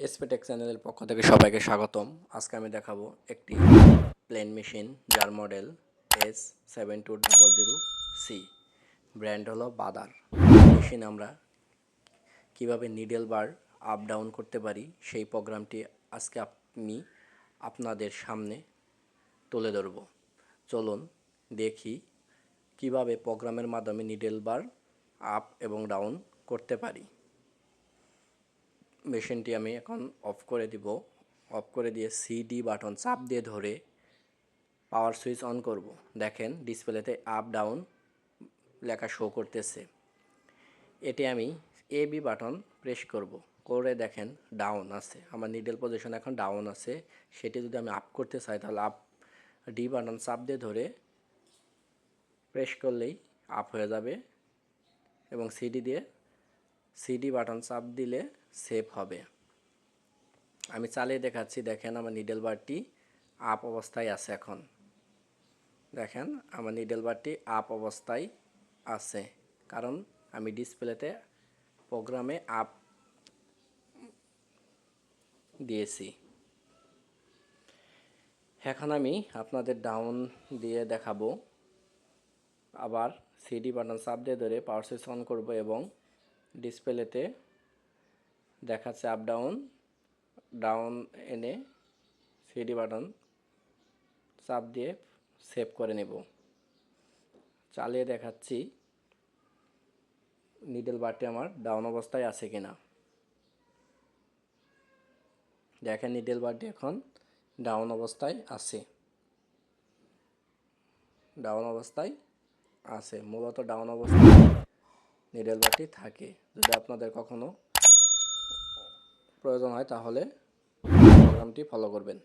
এসপেটেক চ্যানেলের পক্ষ থেকে সবাইকে স্বাগতম। আজকে আমি দেখাবো একটি প্লেন মেশিন যার model S seven two double zero C brand হলো বাদার। মেশিন আমরা কীভাবে নিডেল বার আপ ডাউন করতে পারি সেই প্রোগ্রামটি আজকে আমি আপনাদের সামনে তুলে ধরব। চলুন দেখি কীভাবে প্রোগ্রামের মাধ্যমে নিডেল বার আপ এবং ডাউন করতে পারি। মেশিনটি আমি এখন অফ করে দিব। অফ করে দিয়ে সিডি বাটন চাপ দিয়ে ধরে পাওয়ার সুইচ অন করব। দেখেন ডিসপ্লেতে আপ ডাউন লেখা শো করতেছে। এটি আমি এ বি বাটন প্রেস করব। করে দেখেন ডাউন আছে। আমার নিডেল পজিশন এখন ডাউন আছে। সেটি যদি আমি আপ করতে চাই, তাহলে আপ ডি বাটন চাপ দিয়ে ধরে প্রেস করলেই আপ হয়ে যাবে এবং সিডি দিয়ে সিডি বাটন চাপ দিলে সেভ হবে। আমি চালিয়ে দেখাচ্ছি, দেখেন আমার নিডেল বারটি আপ অবস্থায় আছে এখন। দেখেন, আমার নিডেল বারটি আপ অবস্থায় আছে। কারণ আমি ডিসপ্লেতে প্রোগ্রামে আপ দিয়েছি। এখন আমি আপনাদের ডাউন দিয়ে দেখাবো। আবার সিডি বাটন চাপ দিয়ে ধরে পাওয়ার সুইচ অন করব এবং ডিসপ্লেতে দেখাচ্ছে আপ ডাউন ডাউন এনে সিডি বাটন চাপ দিয়ে সেভ করে নেব। চালিয়ে দেখাচ্ছি নিডেল বারটি আমার ডাউন অবস্থায় আছে কিনা। দেখেন নিডেল বারটি এখন ডাউন অবস্থায় আছে। ডাউন অবস্থায় আছে, মূলত ডাউন অবস্থায় নিডেল বাটি থাকে। যদি আপনাদের কখনো প্রয়োজন হয় তাহলে প্রোগ্রামটি ফলো করবেন।